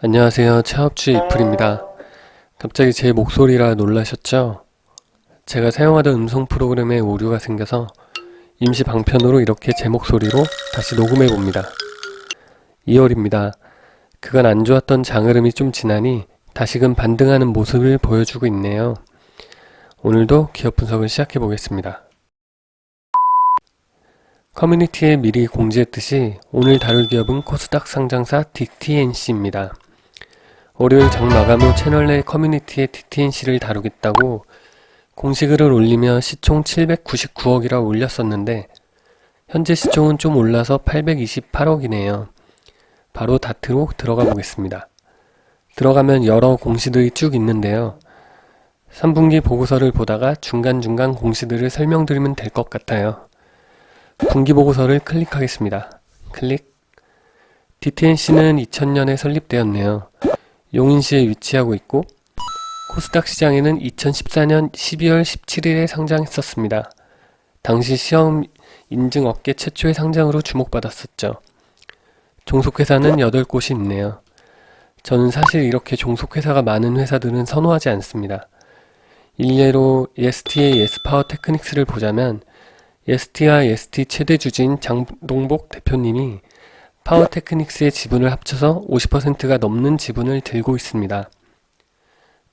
안녕하세요. 창업주 이플입니다. 갑자기 제 목소리라 놀라셨죠? 제가 사용하던 음성 프로그램에 오류가 생겨서 임시 방편으로 이렇게 제 목소리로 다시 녹음해 봅니다. 2월입니다. 그간 안 좋았던 장흐름이 좀 지나니 다시금 반등하는 모습을 보여주고 있네요. 오늘도 기업 분석을 시작해 보겠습니다. 커뮤니티에 미리 공지했듯이 오늘 다룰 기업은 코스닥 상장사 DTNC입니다. 월요일 장 마감 후 채널 내 커뮤니티에 DTNC를 다루겠다고 공시글을 올리며 시총 799억이라 올렸었는데 현재 시총은 좀 올라서 828억이네요. 바로 다트로 들어가 보겠습니다. 들어가면 여러 공시들이 쭉 있는데요. 3분기 보고서를 보다가 중간중간 공시들을 설명드리면 될 것 같아요. 분기 보고서를 클릭하겠습니다. 클릭. DTNC는 2000년에 설립되었네요. 용인시에 위치하고 있고 코스닥 시장에는 2014년 12월 17일에 상장했었습니다. 당시 시험 인증 업계 최초의 상장으로 주목받았었죠. 종속회사는 8곳이 있네요. 저는 사실 이렇게 종속회사가 많은 회사들은 선호하지 않습니다. 일례로 EST의 예스파워 테크닉스를 보자면 EST와 EST 최대 주주인 장동복 대표님이 파워 테크닉스의 지분을 합쳐서 50%가 넘는 지분을 들고 있습니다.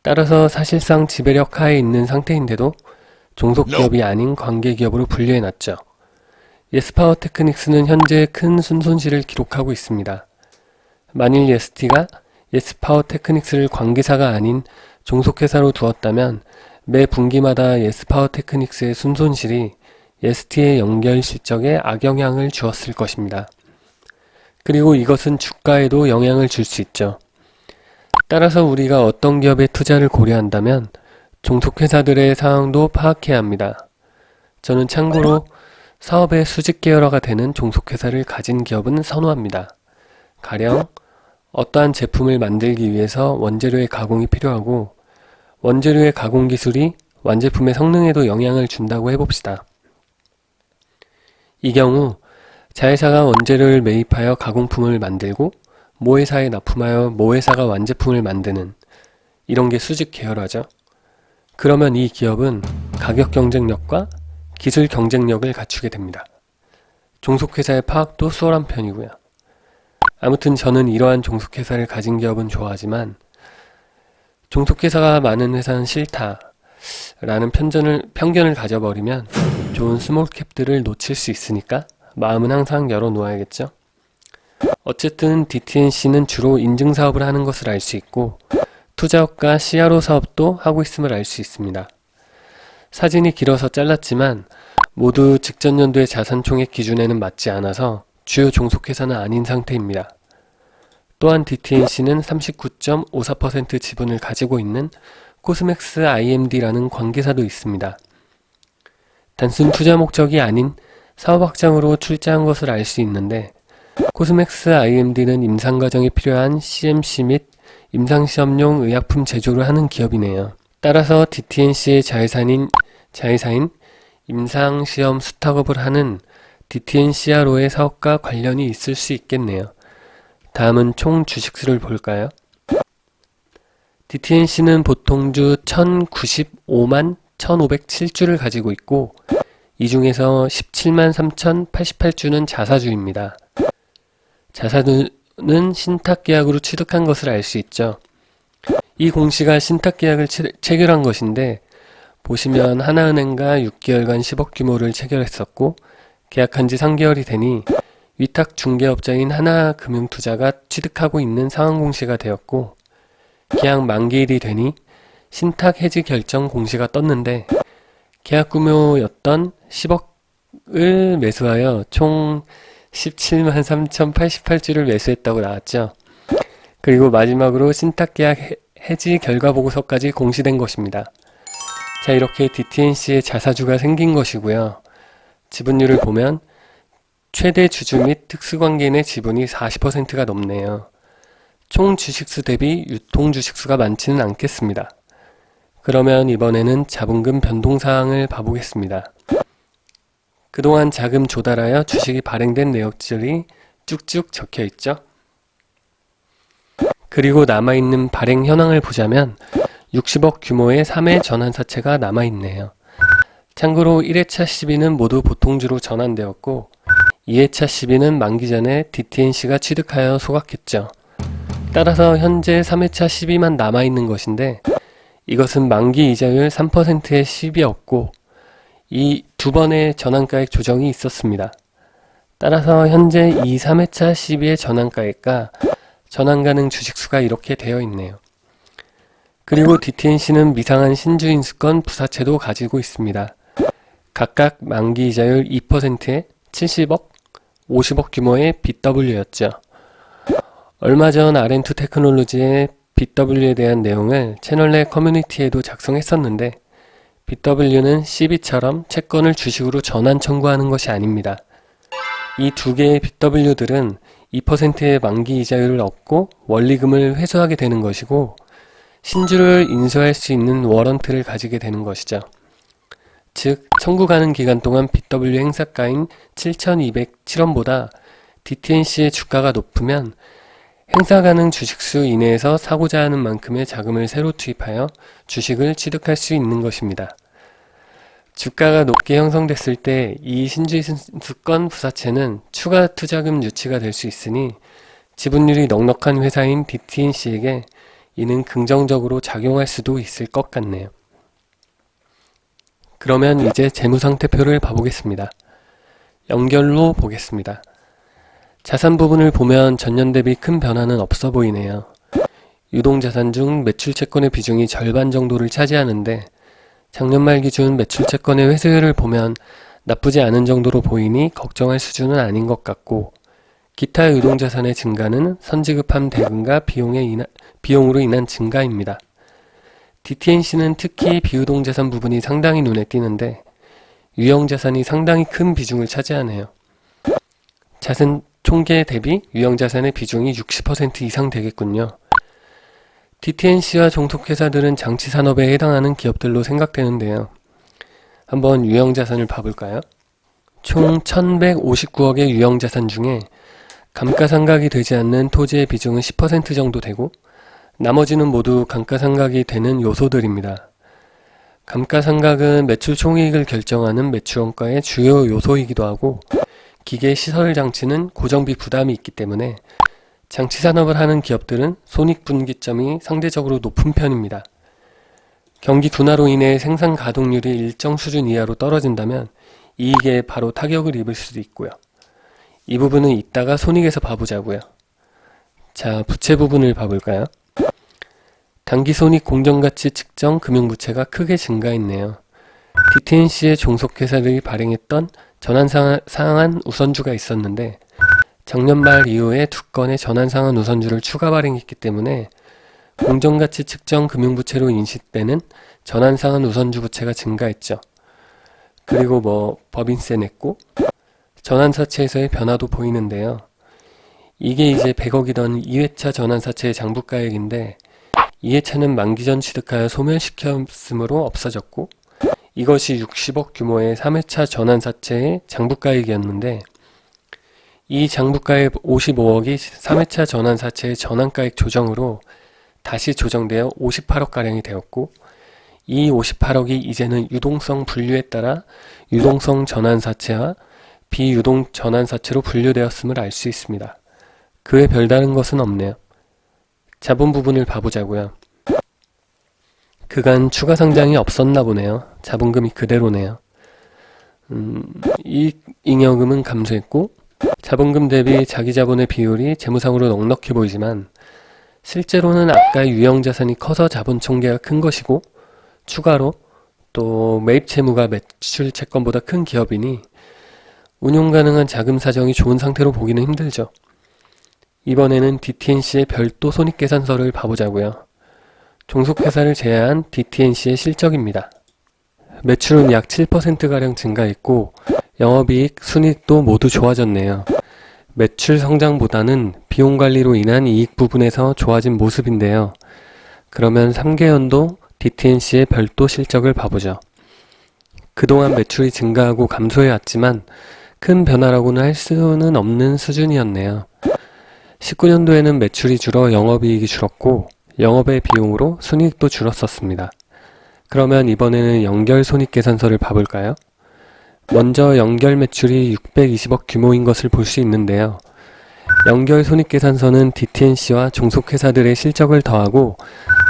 따라서 사실상 지배력 하에 있는 상태인데도 종속 기업이 아닌 관계 기업으로 분류해 놨죠. 예스파워 테크닉스는 현재 큰 순손실을 기록하고 있습니다. 만일 예스티가 예스파워 테크닉스를 관계사가 아닌 종속회사로 두었다면 매 분기마다 예스파워 테크닉스의 순손실이 예스티의 연결 실적에 악영향을 주었을 것입니다. 그리고 이것은 주가에도 영향을 줄 수 있죠. 따라서 우리가 어떤 기업에 투자를 고려한다면 종속회사들의 상황도 파악해야 합니다. 저는 참고로 사업의 수직 계열화가 되는 종속회사를 가진 기업은 선호합니다. 가령 어떠한 제품을 만들기 위해서 원재료의 가공이 필요하고 원재료의 가공 기술이 완제품의 성능에도 영향을 준다고 해봅시다. 이 경우 자회사가 원재료를 매입하여 가공품을 만들고 모회사에 납품하여 모회사가 완제품을 만드는 이런 게 수직 계열화죠. 그러면 이 기업은 가격 경쟁력과 기술 경쟁력을 갖추게 됩니다. 종속회사의 파악도 수월한 편이고요. 아무튼 저는 이러한 종속회사를 가진 기업은 좋아하지만 종속회사가 많은 회사는 싫다 라는 편견을, 편견을 가져버리면 좋은 스몰캡들을 놓칠 수 있으니까 마음은 항상 열어놓아야겠죠. 어쨌든 DTNC는 주로 인증 사업을 하는 것을 알 수 있고 투자업과 CRO 사업도 하고 있음을 알 수 있습니다. 사진이 길어서 잘랐지만 모두 직전 연도의 자산 총액 기준에는 맞지 않아서 주요 종속회사는 아닌 상태입니다. 또한 DTNC는 39.54% 지분을 가지고 있는 코스맥스 IMD라는 관계사도 있습니다. 단순 투자 목적이 아닌 사업 확장으로 출자한 것을 알 수 있는데 코스맥스 IMD는 임상 과정에 필요한 CMC 및 임상시험용 의약품 제조를 하는 기업이네요. 따라서 DTNC의 자회사인, 자회사인 임상시험 수탁업을 하는 DTNCRO의 사업과 관련이 있을 수 있겠네요. 다음은 총 주식수를 볼까요? DTNC는 보통주 1095만 1507주를 가지고 있고 이 중에서 17만 3088주는 자사주입니다. 자사주는 신탁계약으로 취득한 것을 알 수 있죠. 이 공시가 신탁계약을 체결한 것인데 보시면 하나은행과 6개월간 10억 규모를 체결했었고 계약한 지 3개월이 되니 위탁 중개업자인 하나금융투자가 취득하고 있는 상환 공시가 되었고 계약 만기일이 되니 신탁 해지 결정 공시가 떴는데 계약 규모였던 10억을 매수하여 총 17만 3,088주를 매수했다고 나왔죠. 그리고 마지막으로 신탁 계약 해지 결과 보고서까지 공시된 것입니다. 자, 이렇게 DTNC의 자사주가 생긴 것이고요. 지분율을 보면 최대 주주 및 특수관계인의 지분이 40%가 넘네요. 총 주식수 대비 유통 주식수가 많지는 않겠습니다. 그러면 이번에는 자본금 변동사항을 봐보겠습니다. 그동안 자금 조달하여 주식이 발행된 내역들이 쭉쭉 적혀 있죠. 그리고 남아있는 발행 현황을 보자면 60억 규모의 3회 전환사채가 남아있네요. 참고로 1회차 시비는 모두 보통주로 전환되었고 2회차 시비는 만기 전에 DTNC가 취득하여 소각했죠. 따라서 현재 3회차 시비만 남아있는 것인데 이것은 만기 이자율 3%의 시비였고 이 두 번의 전환가액 조정이 있었습니다. 따라서 현재 이 3회차 시비의 전환가액과 전환 가능 주식수가 이렇게 되어 있네요. 그리고 DTNC는 미상한 신주인수권 부사채도 가지고 있습니다. 각각 만기 이자율 2%에 70억, 50억 규모의 BW였죠. 얼마 전 R&2 테크놀로지의 BW에 대한 내용을 채널 내 커뮤니티에도 작성했었는데 BW는 CB처럼 채권을 주식으로 전환 청구하는 것이 아닙니다. 이 두 개의 BW들은 2%의 만기 이자율을 얻고 원리금을 회수하게 되는 것이고 신주를 인수할 수 있는 워런트를 가지게 되는 것이죠. 즉, 청구 가능 기간 동안 BW 행사가인 7,207원보다 DTNC의 주가가 높으면 행사 가능 주식수 이내에서 사고자 하는 만큼의 자금을 새로 투입하여 주식을 취득할 수 있는 것입니다. 주가가 높게 형성됐을 때 이 신주수권 부사채는 추가 투자금 유치가 될 수 있으니 지분율이 넉넉한 회사인 DTNC에게 이는 긍정적으로 작용할 수도 있을 것 같네요. 그러면 이제 재무상태표를 봐보겠습니다. 연결로 보겠습니다. 자산 부분을 보면 전년 대비 큰 변화는 없어 보이네요. 유동자산 중 매출 채권의 비중이 절반 정도를 차지하는데 작년 말 기준 매출 채권의 회수율을 보면 나쁘지 않은 정도로 보이니 걱정할 수준은 아닌 것 같고 기타 유동자산의 증가는 선지급함 대금과 비용의 인하, 비용으로 인한 증가입니다. DTNC는 특히 비유동자산 부분이 상당히 눈에 띄는데 유형 자산이 상당히 큰 비중을 차지하네요. 자산 총계 대비 유형 자산의 비중이 60% 이상 되겠군요. DTNC와 종속회사들은 장치 산업에 해당하는 기업들로 생각되는데요. 한번 유형 자산을 봐볼까요? 총 1159억의 유형 자산 중에 감가상각이 되지 않는 토지의 비중은 10% 정도 되고 나머지는 모두 감가상각이 되는 요소들입니다. 감가상각은 매출 총이익을 결정하는 매출원가의 주요 요소이기도 하고 기계 시설 장치는 고정비 부담이 있기 때문에 장치 산업을 하는 기업들은 손익 분기점이 상대적으로 높은 편입니다. 경기 둔화로 인해 생산 가동률이 일정 수준 이하로 떨어진다면 이익에 바로 타격을 입을 수도 있고요. 이 부분은 이따가 손익에서 봐보자고요. 자, 부채 부분을 봐볼까요? 단기 손익 공정가치 측정 금융부채가 크게 증가했네요. DTNC의 종속회사들이 발행했던 전환상한 우선주가 있었는데 작년 말 이후에 두 건의 전환상한 우선주를 추가 발행했기 때문에 공정가치 측정 금융부채로 인식되는 전환상한 우선주 부채가 증가했죠. 그리고 뭐 법인세 냈고 전환사채에서의 변화도 보이는데요. 이게 이제 100억이던 2회차 전환사채의 장부가액인데 2회차는 만기 전 취득하여 소멸시켰으므로 없어졌고 이것이 60억 규모의 3회차 전환사채의 장부가액이었는데 이 장부가액 55억이 3회차 전환사채의 전환가액 조정으로 다시 조정되어 58억가량이 되었고 이 58억이 이제는 유동성 분류에 따라 유동성 전환사채와 비유동 전환사채로 분류되었음을 알 수 있습니다. 그외 별다른 것은 없네요. 자본 부분을 봐보자고요. 그간 추가 상장이 없었나 보네요. 자본금이 그대로네요. 음, 이익 잉여금은 감소했고 자본금 대비 자기 자본의 비율이 재무상으로 넉넉해 보이지만 실제로는 아까 유형 자산이 커서 자본 총계가 큰 것이고 추가로 또 매입 채무가 매출 채권보다 큰 기업이니 운용 가능한 자금 사정이 좋은 상태로 보기는 힘들죠. 이번에는 DTNC의 별도 손익계산서를 봐보자고요. 종속회사를 제외한 DTNC의 실적입니다. 매출은 약 7%가량 증가했고 영업이익, 순이익도 모두 좋아졌네요. 매출 성장보다는 비용 관리로 인한 이익 부분에서 좋아진 모습인데요. 그러면 3개연도 DTNC의 별도 실적을 봐보죠. 그동안 매출이 증가하고 감소해 왔지만 큰 변화라고는 할 수는 없는 수준이었네요. 19년도에는 매출이 줄어 영업이익이 줄었고 영업의 비용으로 순이익도 줄었었습니다. 그러면 이번에는 연결 손익계산서를 봐볼까요? 먼저 연결 매출이 620억 규모인 것을 볼 수 있는데요. 연결 손익계산서는 DTNC와 종속회사들의 실적을 더하고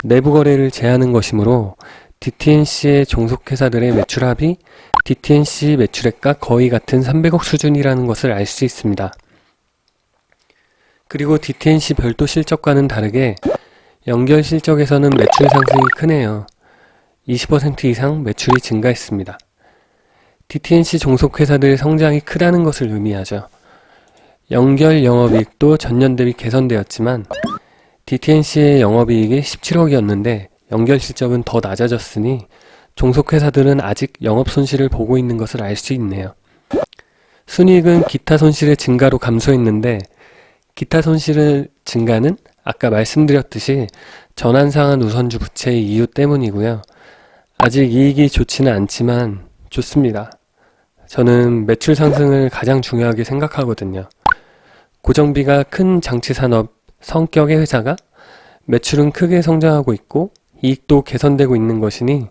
내부 거래를 제하는 것이므로 DTNC의 종속회사들의 매출합이 DTNC 매출액과 거의 같은 300억 수준이라는 것을 알 수 있습니다. 그리고 DTNC 별도 실적과는 다르게 연결 실적에서는 매출 상승이 크네요. 20% 이상 매출이 증가했습니다. DTNC 종속회사들의 성장이 크다는 것을 의미하죠. 연결 영업이익도 전년 대비 개선되었지만 DTNC의 영업이익이 17억이었는데 연결 실적은 더 낮아졌으니 종속회사들은 아직 영업 손실을 보고 있는 것을 알 수 있네요. 순이익은 기타 손실의 증가로 감소했는데 기타 손실의 증가는 아까 말씀드렸듯이 전환상환 우선주 부채의 이유 때문이고요. 아직 이익이 좋지는 않지만 좋습니다. 저는 매출 상승을 가장 중요하게 생각하거든요. 고정비가 큰 장치 산업 성격의 회사가 매출은 크게 성장하고 있고 이익도 개선되고 있는 것이니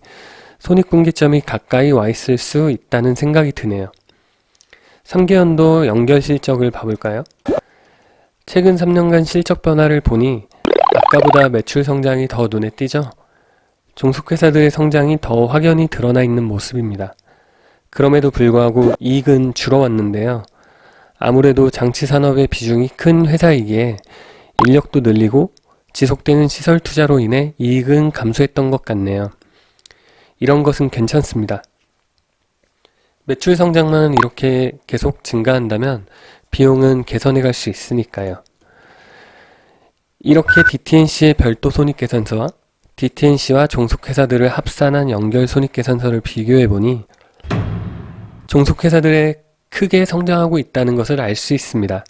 손익분기점이 가까이 와 있을 수 있다는 생각이 드네요. 3개연도 연결 실적을 봐볼까요? 최근 3년간 실적 변화를 보니 아까보다 매출 성장이 더 눈에 띄죠? 종속회사들의 성장이 더 확연히 드러나 있는 모습입니다. 그럼에도 불구하고 이익은 줄어왔는데요. 아무래도 장치 산업의 비중이 큰 회사이기에 인력도 늘리고 지속되는 시설 투자로 인해 이익은 감소했던 것 같네요. 이런 것은 괜찮습니다. 매출 성장만 이렇게 계속 증가한다면 비용은 개선해 갈 수 있으니까요. 이렇게 DTNC의 별도 손익계산서와 DTNC와 종속회사들을 합산한 연결 손익계산서를 비교해 보니 종속회사들의 크게 성장하고 있다는 것을 알 수 있습니다.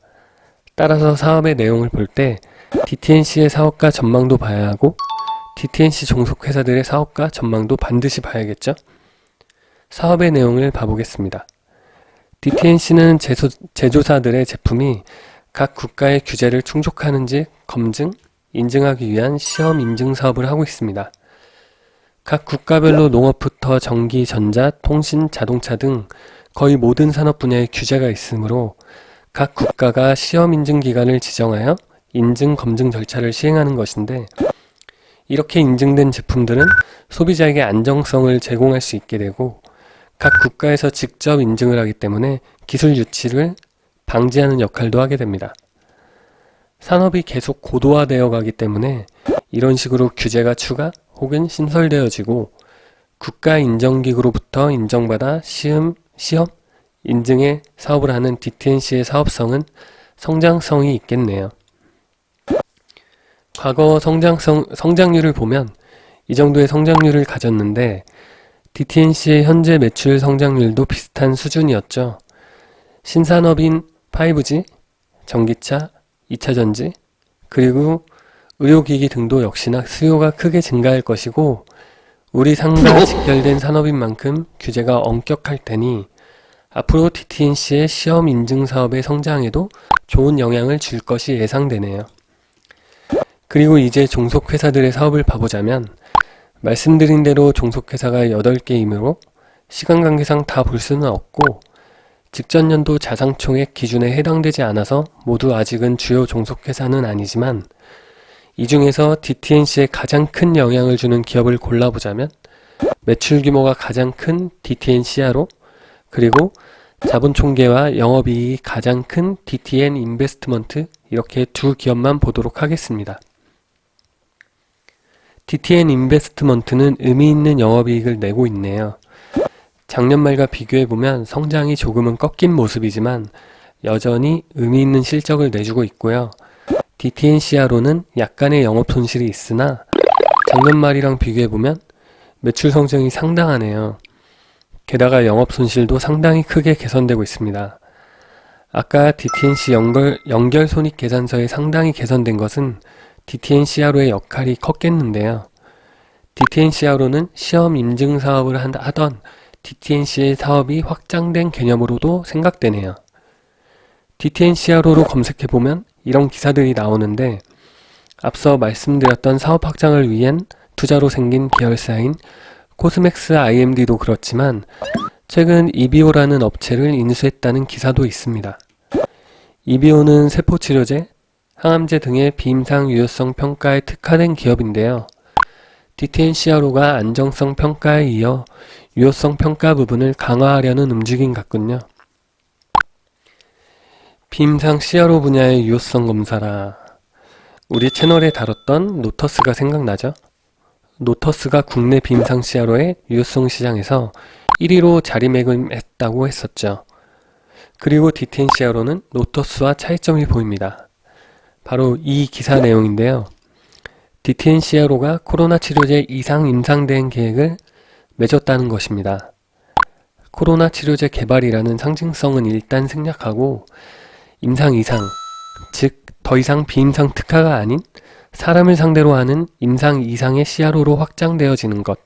따라서 사업의 내용을 볼 때 DTNC의 사업과 전망도 봐야 하고 DTNC 종속회사들의 사업과 전망도 반드시 봐야겠죠? 사업의 내용을 봐보겠습니다. DTNC는 제조, 제조사들의 제품이 각 국가의 규제를 충족하는지 검증, 인증하기 위한 시험 인증 사업을 하고 있습니다. 각 국가별로 농업부터 전기, 전자, 통신, 자동차 등 거의 모든 산업 분야의 규제가 있으므로 각 국가가 시험 인증 기관을 지정하여 인증 검증 절차를 시행하는 것인데 이렇게 인증된 제품들은 소비자에게 안정성을 제공할 수 있게 되고 각 국가에서 직접 인증을 하기 때문에 기술 유치를 방지하는 역할도 하게 됩니다. 산업이 계속 고도화되어 가기 때문에 이런 식으로 규제가 추가 혹은 신설되어지고 국가 인정기구로부터 인정받아 시험, 시험, 인증의 사업을 하는 DTNC의 사업성은 성장성이 있겠네요. 과거 성장성, 성장률을 보면 이 정도의 성장률을 가졌는데 DTNC의 현재 매출 성장률도 비슷한 수준이었죠. 신산업인 5G, 전기차, 2차전지, 그리고 의료기기 등도 역시나 수요가 크게 증가할 것이고 우리 상가 직결된 산업인 만큼 규제가 엄격할 테니 앞으로 DTNC의 시험 인증 사업의 성장에도 좋은 영향을 줄 것이 예상되네요. 그리고 이제 종속회사들의 사업을 봐보자면 말씀드린 대로 종속회사가 8개이므로 시간 관계상 다 볼 수는 없고 직전 연도 자산총액 기준에 해당되지 않아서 모두 아직은 주요 종속회사는 아니지만 이 중에서 DTNC에 가장 큰 영향을 주는 기업을 골라보자면 매출 규모가 가장 큰 DTNC야로 그리고 자본 총계와 영업이익이 가장 큰 DTN 인베스트먼트 이렇게 두 기업만 보도록 하겠습니다. DTN 인베스트먼트는 의미 있는 영업이익을 내고 있네요. 작년 말과 비교해보면 성장이 조금은 꺾인 모습이지만 여전히 의미 있는 실적을 내주고 있고요. DTNCR로는 약간의 영업 손실이 있으나 작년 말이랑 비교해보면 매출 성장이 상당하네요. 게다가 영업 손실도 상당히 크게 개선되고 있습니다. 아까 DTNC 연결, 연결 손익 계산서에 상당히 개선된 것은 DTNCR로의 역할이 컸겠는데요. DTNCR로는 시험 인증 사업을 한- 하던 DTNC의 사업이 확장된 개념으로도 생각되네요. DTNCR로로 검색해보면 이런 기사들이 나오는데 앞서 말씀드렸던 사업 확장을 위한 투자로 생긴 계열사인 코스맥스 IMD도 그렇지만 최근 이비오라는 업체를 인수했다는 기사도 있습니다. 이비오는 세포치료제, 항암제 등의 비임상 유효성 평가에 특화된 기업인데요. DTN-CRO가 안정성 평가에 이어 유효성 평가 부분을 강화하려는 움직임 같군요. 비임상 CRO 분야의 유효성 검사라. 우리 채널에 다뤘던 노터스가 생각나죠? 노터스가 국내 비임상 CRO의 유효성 시장에서 1위로 자리매김했다고 했었죠. 그리고 DTN CRO는 노터스와 차이점이 보입니다. 바로 이 기사 내용인데요. DTN CRO가 코로나 치료제 이상 임상 대응 계획을 맺었다는 것입니다. 코로나 치료제 개발이라는 상징성은 일단 생략하고 임상 이상, 즉 더 이상 비임상 특화가 아닌 사람을 상대로 하는 임상 이상의 CRO로 확장되어지는 것.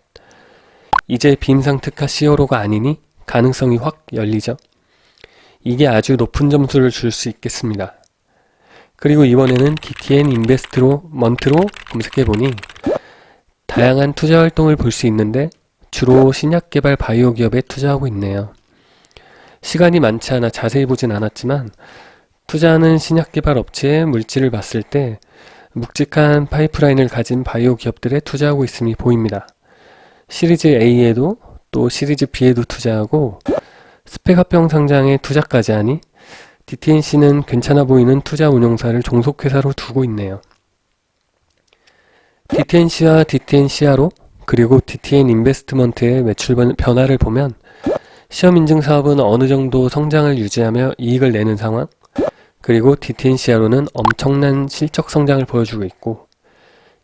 이제 비임상 특화 CRO가 아니니 가능성이 확 열리죠. 이게 아주 높은 점수를 줄 수 있겠습니다. 그리고 이번에는 DTN 인베스트로 먼트로 검색해보니 다양한 투자 활동을 볼 수 있는데 주로 신약 개발 바이오 기업에 투자하고 있네요. 시간이 많지 않아 자세히 보진 않았지만 투자하는 신약 개발 업체의 물질을 봤을 때 묵직한 파이프라인을 가진 바이오 기업들에 투자하고 있음이 보입니다. 시리즈 A에도 또 시리즈 B에도 투자하고 스펙 합병 상장에 투자까지 하니 DTNC는 괜찮아 보이는 투자 운용사를 종속회사로 두고 있네요. DTNC와 DTNCRO 그리고 DTN 인베스트먼트의 매출 변- 변화를 보면 시험 인증 사업은 어느 정도 성장을 유지하며 이익을 내는 상황 그리고 DTNCR로는 엄청난 실적 성장을 보여주고 있고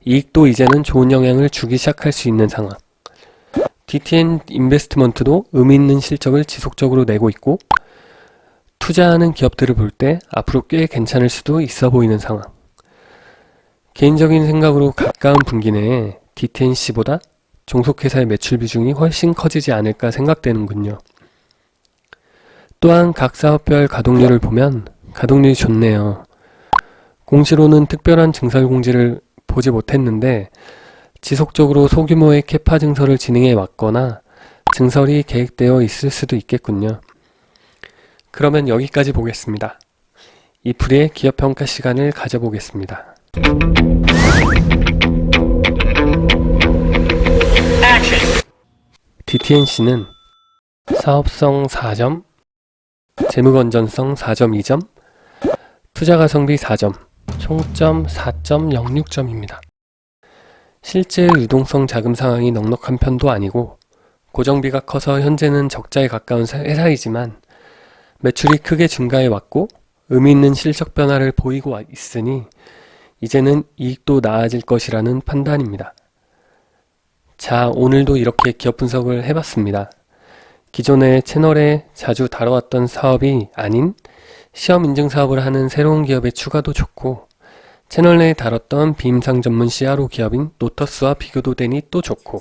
이익도 이제는 좋은 영향을 주기 시작할 수 있는 상황 DTN 인베스트먼트도 의미 있는 실적을 지속적으로 내고 있고 투자하는 기업들을 볼 때 앞으로 꽤 괜찮을 수도 있어 보이는 상황. 개인적인 생각으로 가까운 분기 내에 DTNC보다 종속회사의 매출 비중이 훨씬 커지지 않을까 생각되는군요. 또한 각 사업별 가동률을 보면 가동률이 좋네요. 공시로는 특별한 증설 공지를 보지 못했는데 지속적으로 소규모의 캐파 증설을 진행해 왔거나 증설이 계획되어 있을 수도 있겠군요. 그러면 여기까지 보겠습니다. 이프리의 기업 평가 시간을 가져보겠습니다. DTNC는 사업성 4점, 재무건전성 4.2점, 투자 가성비 4점, 총점 4.06점입니다. 실제 유동성 자금 상황이 넉넉한 편도 아니고 고정비가 커서 현재는 적자에 가까운 사- 회사이지만 매출이 크게 증가해 왔고 의미 있는 실적 변화를 보이고 와- 있으니 이제는 이익도 나아질 것이라는 판단입니다. 자, 오늘도 이렇게 기업 분석을 해봤습니다. 기존의 채널에 자주 다뤄왔던 사업이 아닌 시험 인증 사업을 하는 새로운 기업의 추가도 좋고 채널 내에 다뤘던 비임상 전문 CRO 기업인 노터스와 비교도 되니 또 좋고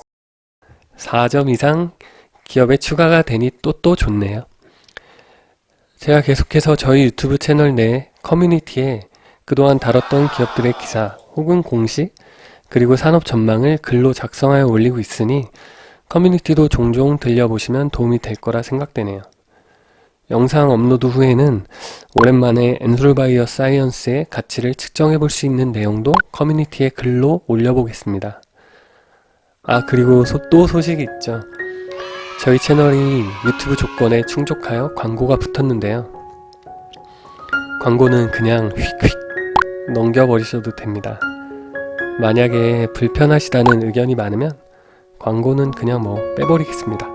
4점 이상 기업의 추가가 되니 또또 좋네요. 제가 계속해서 저희 유튜브 채널 내 커뮤니티에 그동안 다뤘던 기업들의 기사 혹은 공시 그리고 산업 전망을 글로 작성하여 올리고 있으니 커뮤니티도 종종 들려보시면 도움이 될 거라 생각되네요. 영상 업로드 후에는 오랜만에 엔솔바이어 사이언스의 가치를 측정해 볼 수 있는 내용도 커뮤니티에 글로 올려보겠습니다. 아, 그리고 소- 또 소식이 있죠. 저희 채널이 유튜브 조건에 충족하여 광고가 붙었는데요. 광고는 그냥 휙휙 넘겨버리셔도 됩니다. 만약에 불편하시다는 의견이 많으면 광고는 그냥 뭐 빼버리겠습니다.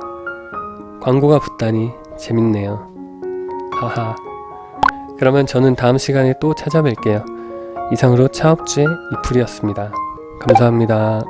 광고가 붙다니 재밌네요. 하하. 그러면 저는 다음 시간에 또 찾아뵐게요. 이상으로 차업주의 이풀이었습니다. 감사합니다.